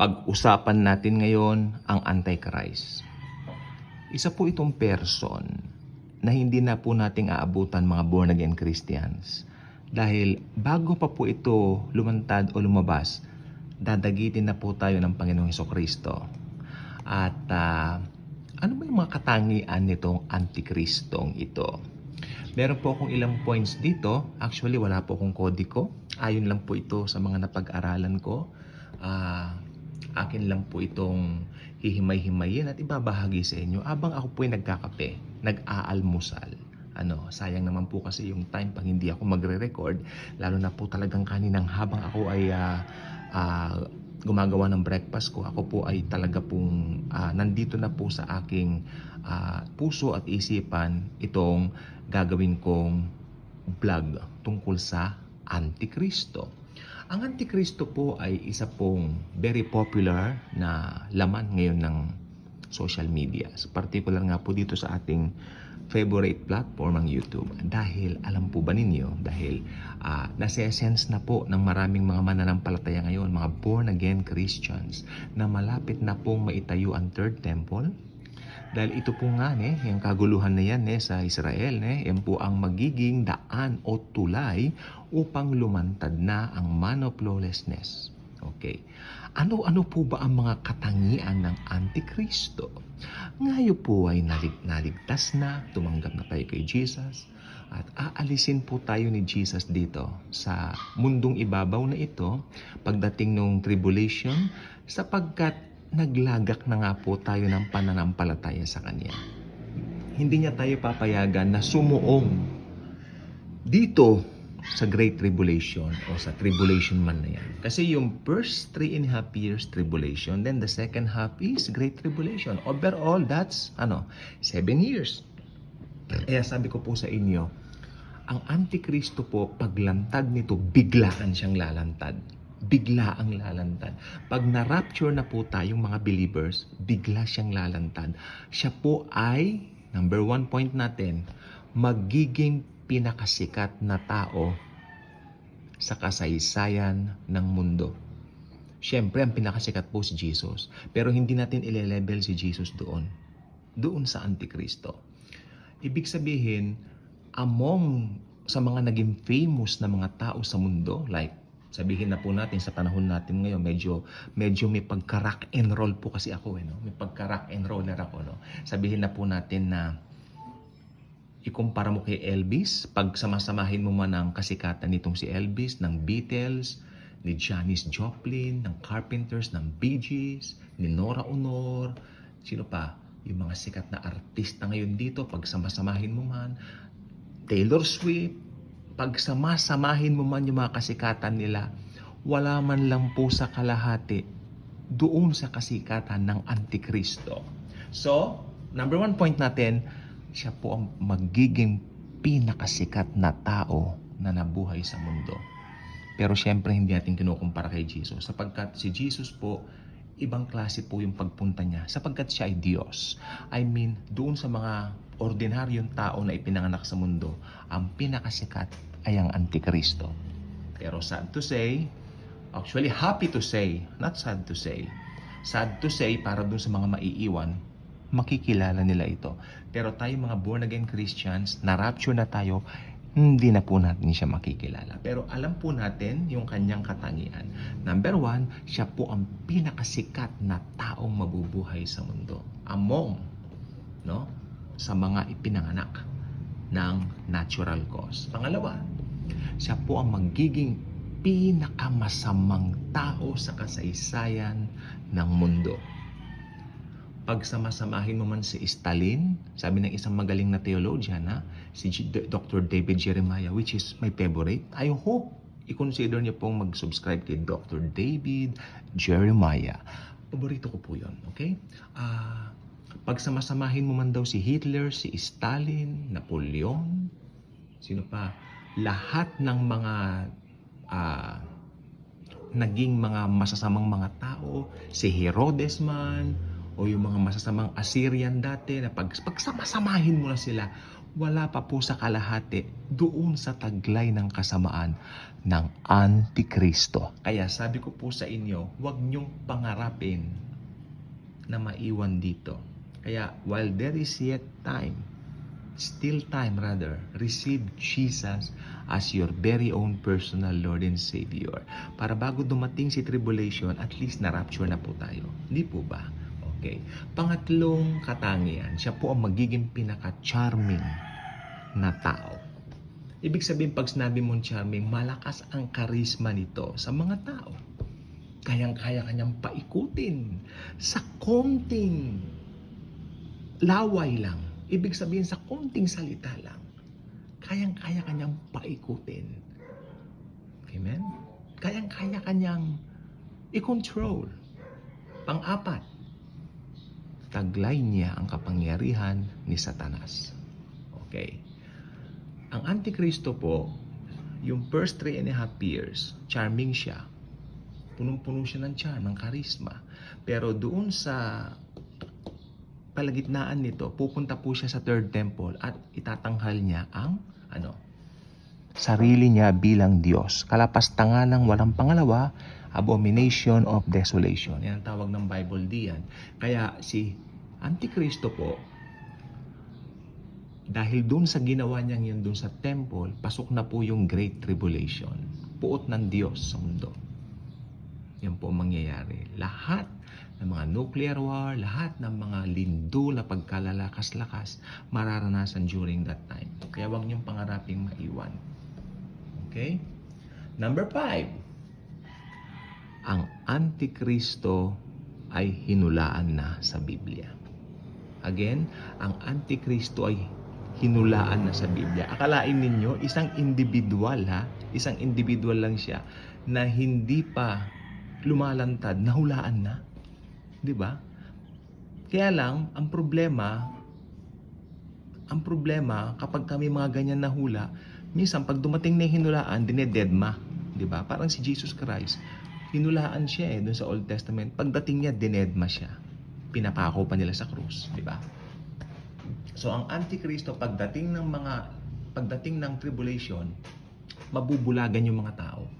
Pag-usapan natin ngayon ang Antichrist. Isa po itong person na hindi na po nating aabutan mga born again Christians. Dahil bago pa po ito lumantad o lumabas, dadagitin na po tayo ng Panginoong Heso Kristo. At ah, ano ba yung mga katangian nitong Antikristong ito? Meron po akong ilang points dito. Actually, wala po akong kodiko. Ayon lang po ito sa mga napag-aralan ko. Ah, akin lang po itong hihimay-himayin at ibabahagi sa inyo abang ako po ay nagkakape, nag-aalmusal. Ano, sayang naman po kasi yung time pag hindi ako magre-record, lalo na po talagang kaninang habang ako ay ah, ah, gumagawa ng breakfast ko, ako po ay talaga pong ah, nandito na po sa aking ah, puso at isipan itong gagawin kong vlog tungkol sa Antikristo. Ang Antikristo po ay isa pong very popular na laman ngayon ng social media. Particular nga po dito sa ating favorite platform ang YouTube. Dahil alam po ba ninyo, dahil uh, nasa-sense na po ng maraming mga mananampalataya ngayon, mga born-again Christians, na malapit na pong maitayo ang third temple, dahil ito po nga, ne, yung kaguluhan na yan ne, sa Israel, ne, yan po ang magiging daan o tulay upang lumantad na ang man of lawlessness. Okay. Ano-ano po ba ang mga katangian ng Antikristo? Ngayon po ay nalig naligtas na, tumanggap na tayo kay Jesus, at aalisin po tayo ni Jesus dito sa mundong ibabaw na ito pagdating ng tribulation sapagkat naglagak na nga po tayo ng pananampalataya sa Kanya. Hindi niya tayo papayagan na sumuong dito sa Great Tribulation o sa Tribulation man na yan. Kasi yung first three and a half years tribulation, then the second half is Great Tribulation. Overall, that's ano, seven years. Kaya sabi ko po sa inyo, ang Antikristo po, paglantad nito, biglaan siyang lalantad. Bigla ang lalantad. Pag na-rapture na po tayong mga believers, bigla siyang lalantad. Siya po ay, number one point natin, magiging pinakasikat na tao sa kasaysayan ng mundo. Siyempre, ang pinakasikat po si Jesus. Pero hindi natin ile-level si Jesus doon. Doon sa Antikristo. Ibig sabihin, among sa mga naging famous na mga tao sa mundo, like sabihin na po natin sa panahon natin ngayon, medyo medyo may pagka-rock and roll po kasi ako eh, no? May pagka-rock and roller ako, no? Sabihin na po natin na ikumpara mo kay Elvis, pag samasamahin mo man ang kasikatan nitong si Elvis, ng Beatles, ni Janis Joplin, ng Carpenters, ng Bee Gees, ni Nora Honor, sino pa? Yung mga sikat na artista ngayon dito, pag samasamahin mo man, Taylor Swift, pag samasamahin mo man yung mga kasikatan nila, wala man lang po sa kalahati doon sa kasikatan ng Antikristo. So, number one point natin, siya po ang magiging pinakasikat na tao na nabuhay sa mundo. Pero syempre hindi natin kinukumpara kay Jesus sapagkat si Jesus po ibang klase po yung pagpunta niya sapagkat siya ay Diyos. I mean, doon sa mga ordinaryong tao na ipinanganak sa mundo, ang pinakasikat ay ang Antikristo. Pero sad to say, actually happy to say, not sad to say, sad to say para doon sa mga maiiwan, makikilala nila ito. Pero tayo mga born again Christians, na rapture na tayo, hindi na po natin siya makikilala. Pero alam po natin yung kanyang katangian. Number one, siya po ang pinakasikat na taong mabubuhay sa mundo. Among, no? Sa mga ipinanganak ng natural cause. Pangalawa, siya po ang magiging pinakamasamang tao sa kasaysayan ng mundo pag samasamahin mo man si Stalin, sabi ng isang magaling na theologian na si Dr. David Jeremiah, which is my favorite, I hope i-consider niyo pong mag-subscribe kay Dr. David Jeremiah. Paborito ko po yun, okay? Ah, pag samasamahin mo man daw si Hitler, si Stalin, Napoleon, sino pa, lahat ng mga ah, naging mga masasamang mga tao, si Herodes man, o yung mga masasamang Assyrian dati na pag, pagsamasamahin mo na sila, wala pa po sa kalahati doon sa taglay ng kasamaan ng Antikristo. Kaya sabi ko po sa inyo, huwag niyong pangarapin na maiwan dito. Kaya while there is yet time, still time rather, receive Jesus as your very own personal Lord and Savior. Para bago dumating si tribulation, at least na-rapture na po tayo. Hindi po ba? Okay. Pangatlong katangian, siya po ang magiging pinaka-charming na tao. Ibig sabihin, pag sinabi mong charming, malakas ang karisma nito sa mga tao. Kayang-kaya kanyang paikutin sa konting laway lang. Ibig sabihin, sa konting salita lang. Kayang-kaya kanyang paikutin. Amen? Kayang-kaya kanyang i-control. Pang-apat, taglay niya ang kapangyarihan ni Satanas. Okay. Ang Antikristo po, yung first three and a half years, charming siya. Punong-puno siya ng charm, ng karisma. Pero doon sa palagitnaan nito, pupunta po siya sa third temple at itatanghal niya ang ano? Sarili niya bilang Diyos. Kalapastangan ng walang pangalawa, abomination of desolation. Yan ang tawag ng Bible diyan. Kaya si Antikristo po, dahil doon sa ginawa niya yun doon sa temple, pasok na po yung Great Tribulation. Puot ng Diyos sa mundo. Yan po ang mangyayari. Lahat ng mga nuclear war, lahat ng mga lindo na pagkalalakas-lakas, mararanasan during that time. Kaya huwag niyong pangaraping maiwan. Okay? Number five, ang Antikristo ay hinulaan na sa Biblia. Again, ang Antikristo ay hinulaan na sa Biblia. Akalain ninyo, isang individual ha, isang individual lang siya na hindi pa lumalantad, nahulaan na. 'Di ba? Kaya lang, ang problema, ang problema kapag kami mga ganyan na hula, minsan pag dumating na yung hinulaan, dinededma. 'Di ba? Parang si Jesus Christ, hinulaan siya eh doon sa Old Testament. Pagdating niya, dinedma siya. Pinapako pa nila sa krus, 'di ba? So ang Antikristo pagdating ng mga pagdating ng tribulation, mabubulagan yung mga tao.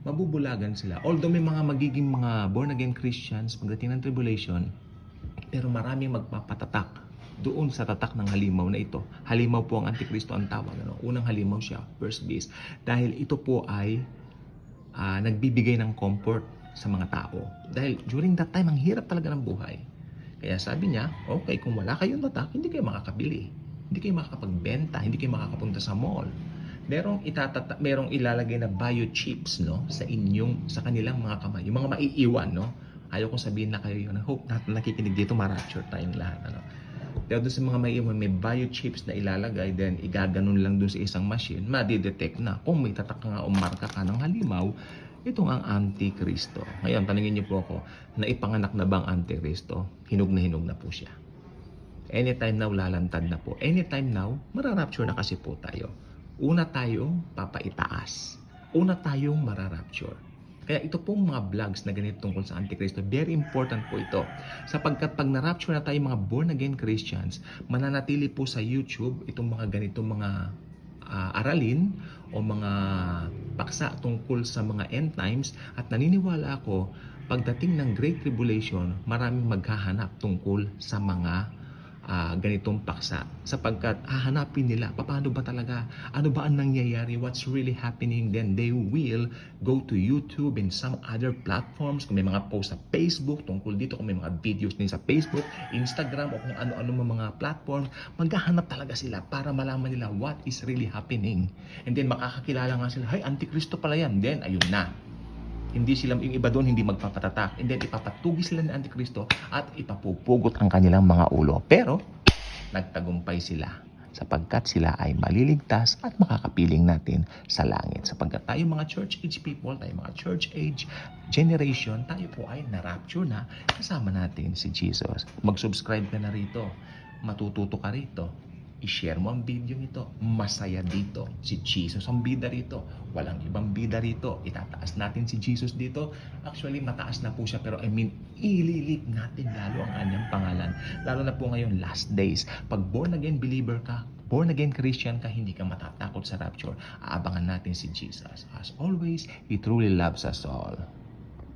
Mabubulagan sila. Although may mga magiging mga born again Christians pagdating ng tribulation, pero maraming magpapatatak doon sa tatak ng halimaw na ito. Halimaw po ang Antikristo ang tawag. Ano? Unang halimaw siya, first base. Dahil ito po ay ah, nagbibigay ng comfort sa mga tao. Dahil during that time, ang hirap talaga ng buhay. Kaya sabi niya, okay, kung wala kayong tatak, hindi kayo makakabili. Hindi kayo makakapagbenta, hindi kayo makakapunta sa mall. Merong itatata, merong ilalagay na biochips no sa inyong sa kanilang mga kamay. Yung mga maiiwan no. Ayaw kong sabihin na kayo yun. I hope na nakikinig dito ma-rapture tayong lahat ano. Pero doon sa mga maiiwan, may biochips na ilalagay, then igaganon lang doon sa isang machine, madidetect na kung may tatak nga o marka ka ng halimaw, itong ang Antikristo. Ngayon, tanungin niyo po ako, na ipanganak na bang Antikristo? Hinog na hinog na po siya. Anytime now, lalantad na po. Anytime now, mararapture na kasi po tayo. Una tayong papaitaas. Una tayong mararapture. Kaya ito pong mga vlogs na ganito tungkol sa Antikristo, very important po ito. Sapagkat pag na-rapture na tayo mga born again Christians, mananatili po sa YouTube itong mga ganitong mga ah, aralin o mga paksa tungkol sa mga end times at naniniwala ako pagdating ng Great Tribulation, maraming maghahanap tungkol sa mga ah, ganitong paksa sapagkat hahanapin nila paano ba talaga? Ano ba ang nangyayari? What's really happening? Then they will go to YouTube and some other platforms. Kung may mga post sa Facebook tungkol dito kung may mga videos din sa Facebook Instagram o kung ano-ano mga platform maghahanap talaga sila para malaman nila what is really happening. And then makakakilala nga sila hay antikristo pala yan. Then ayun na hindi sila, yung iba doon hindi magpapatatak. And then ipapatugi sila ng Antikristo at ipapupugot ang kanilang mga ulo. Pero, nagtagumpay sila sapagkat sila ay maliligtas at makakapiling natin sa langit. Sapagkat tayo mga church age people, tayo mga church age generation, tayo po ay na-rapture na kasama natin si Jesus. Mag-subscribe ka na rito. Matututo ka rito. I-share mo ang video nito. Masaya dito. Si Jesus ang bida rito. Walang ibang bida rito. Itataas natin si Jesus dito. Actually, mataas na po siya. Pero I mean, ililit natin lalo ang kanyang pangalan. Lalo na po ngayon, last days. Pag born again believer ka, born again Christian ka, hindi ka matatakot sa rapture. Aabangan natin si Jesus. As always, He truly loves us all.